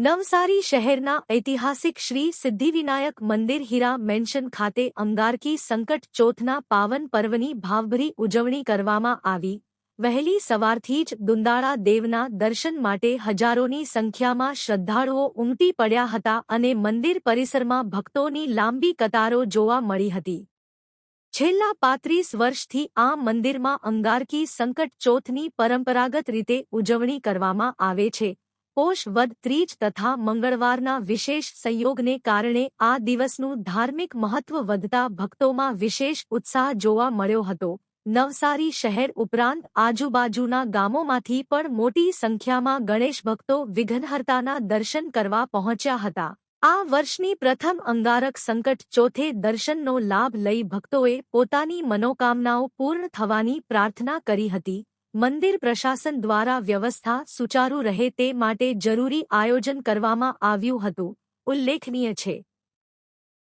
નવસારી શહેરના ઐતિહાસિક શ્રી સિદ્ધિવિનાયક મંદિર હીરા મેન્શન ખાતે અંગારકી સંકટ ચોથના પાવન પર્વની ભાવભરી ઉજવણી કરવામાં આવી. વહેલી સવારથી જ દુંદાળા દેવના દર્શન માટે હજારોની સંખ્યામાં શ્રદ્ધાળુઓ ઉમટી પડ્યા હતા અને મંદિર પરિસરમાં ભક્તોની લાંબી કતારો જોવા મળી હતી. છેલ્લા પાંત્રીસ વર્ષથી આ મંદિરમાં અંગારકી સંકટ ચોથની પરંપરાગત રીતે ઉજવણી કરવામાં આવે છે. પોષ વદ ત્રીજ તથા મંગળવારના વિશેષ સંયોગને કારણે આ દિવસનું ધાર્મિક મહત્વ વધતા ભક્તોમાં વિશેષ ઉત્સાહ જોવા મળ્યો હતો. નવસારી શહેર ઉપરાંત આજુબાજુના ગામોમાંથી પણ મોટી સંખ્યામાં ગણેશ ભક્તો વિઘ્નહર્તાના દર્શન કરવા પહોંચ્યા હતા. આ વર્ષની પ્રથમ અંગારક સંકટ ચોથે દર્શનનો લાભ લઈ ભક્તોએ પોતાની મનોકામનાઓ પૂર્ણ થવાની પ્રાર્થના કરી હતી. મંદિર પ્રશાસન દ્વારા વ્યવસ્થા સુચારુ રહે તે માટે જરૂરી આયોજન કરવામાં આવ્યું હતું. ઉલ્લેખનીય છે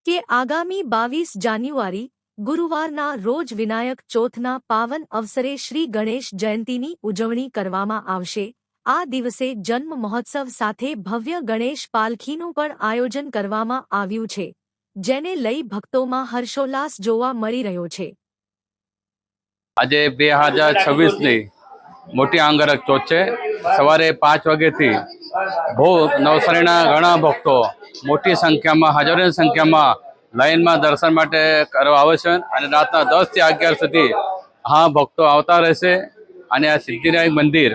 કે આગામી બાવીસ જાન્યુઆરી, ગુરુવારના રોજ વિનાયક ચોથના પાવન અવસરે શ્રી ગણેશ જયંતીની ઉજવણી કરવામાં આવશે. આ દિવસે જન્મ મહોત્સવ સાથે ભવ્ય ગણેશ પાલખીનું પણ આયોજન કરવામાં આવ્યું છે, જેને લઈ ભક્તોમાં હર્ષોલ્લાસ જોવા મળી રહ્યો છે. આજે બે હજાર છવ્વીસની મોટી આંગરક ચોથ છે. સવારે પાંચ વાગ્યાથી બહુ નવસારીના ઘણા ભક્તો મોટી સંખ્યામાં, હજારોની સંખ્યામાં લાઈનમાં દર્શન માટે કરવા આવે છે અને રાતના દસથી અગિયાર સુધી હા ભક્તો આવતા રહેશે. અને આ સિદ્ધિવિનાયક મંદિર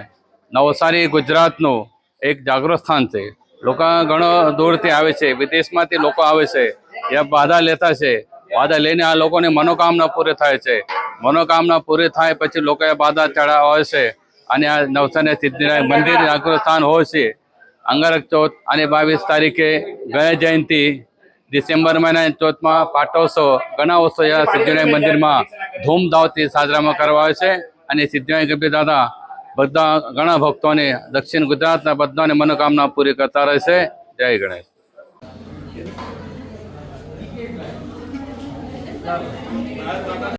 નવસારી, ગુજરાતનું એક જાગૃત સ્થાન છે. લોકો ઘણો દૂરથી આવે છે, વિદેશમાંથી લોકો આવે છે. ત્યાં બાધા લેતા છે. બાધા લઈને આ લોકોની મનોકામના પૂરી થાય છે. મનોકામના પૂરી થાય પછી લોકોએ બાધા ચડાવવા હોય છે. અને આ નવસારી સિદ્ધિનારાયણ મંદિર જાગૃત સ્થાન હોય છે. અંગારક ચોથ અને બાવીસ તારીખે ગણેશ જયંતિ, ડિસેમ્બર મહિના ચોથમાં પાટોત્સવ ઘણા ઉત્સવ સિદ્ધિનારાયણ મંદિરમાં ધૂમધામથી સાજરામાં કરવા આવે છે. અને સિદ્ધિનારાયણ ગરબી દાદા બધા ઘણા ભક્તોને દક્ષિણ ગુજરાતના બધાને મનોકામના પૂરી કરતા રહેશે જય ગણેશ.